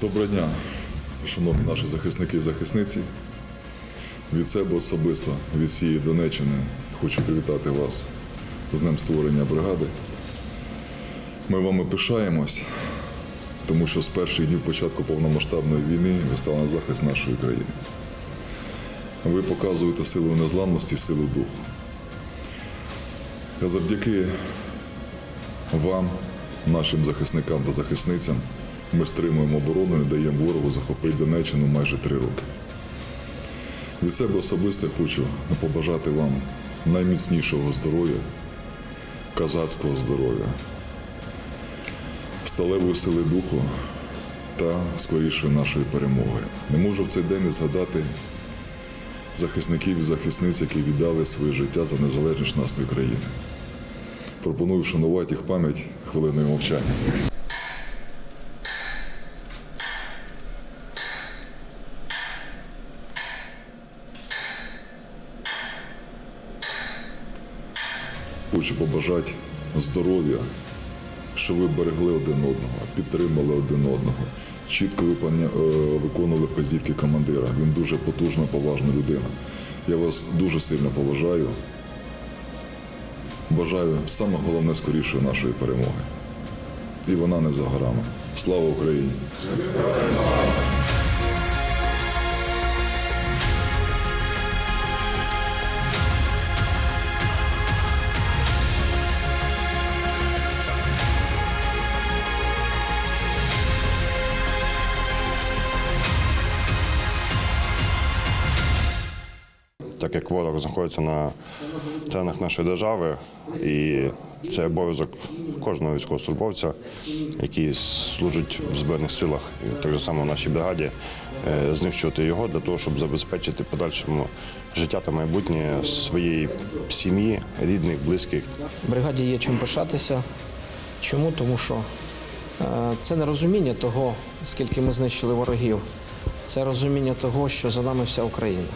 Доброго дня, шановні наші захисники і захисниці. Від себе особисто, від всієї Донеччини, хочу привітати вас з днем створення бригади. Ми вами пишаємось, тому що з перших днів початку повномасштабної війни ви стали на захист нашої країни. Ви показуєте силу незламності, силу духу. Завдяки вам, нашим захисникам та захисницям, ми стримуємо оборону і даємо ворогу захопити Донеччину майже три роки. Від себе особисто хочу побажати вам найміцнішого здоров'я, казацького здоров'я, сталевої сили духу та скорішої нашої перемоги. Не можу в цей день не згадати захисників і захисниць, які віддали своє життя за незалежність нашої країни. Пропоную вшанувати їх пам'ять хвилиною мовчання. Хочу побажати здоров'я, щоб ви берегли один одного, підтримали один одного, чітко е, виконували вказівки командира. Він дуже потужна, поважна людина. Я вас дуже сильно поважаю. Бажаю саме головне скорішої нашої перемоги. І вона не за горами. Слава Україні! Так як ворог знаходиться на теренах нашої держави, і це обов'язок кожного військовослужбовця, який служить в Збройних силах, і так само в нашій бригаді, е, знищувати його для того, щоб забезпечити подальшому життя та майбутнє своєї сім'ї, рідних, близьких. бригаді є чим пишатися. Чому? Тому що е, це не розуміння того, скільки ми знищили ворогів, це розуміння того, що за нами вся Україна.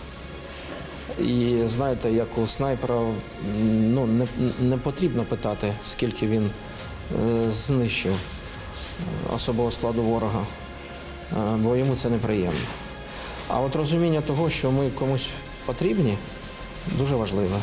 І знаєте, як у снайпера ну, не, не потрібно питати, скільки він е, знищив е, особового складу ворога, е, бо йому це неприємно. А от розуміння того, що ми комусь потрібні, дуже важливе.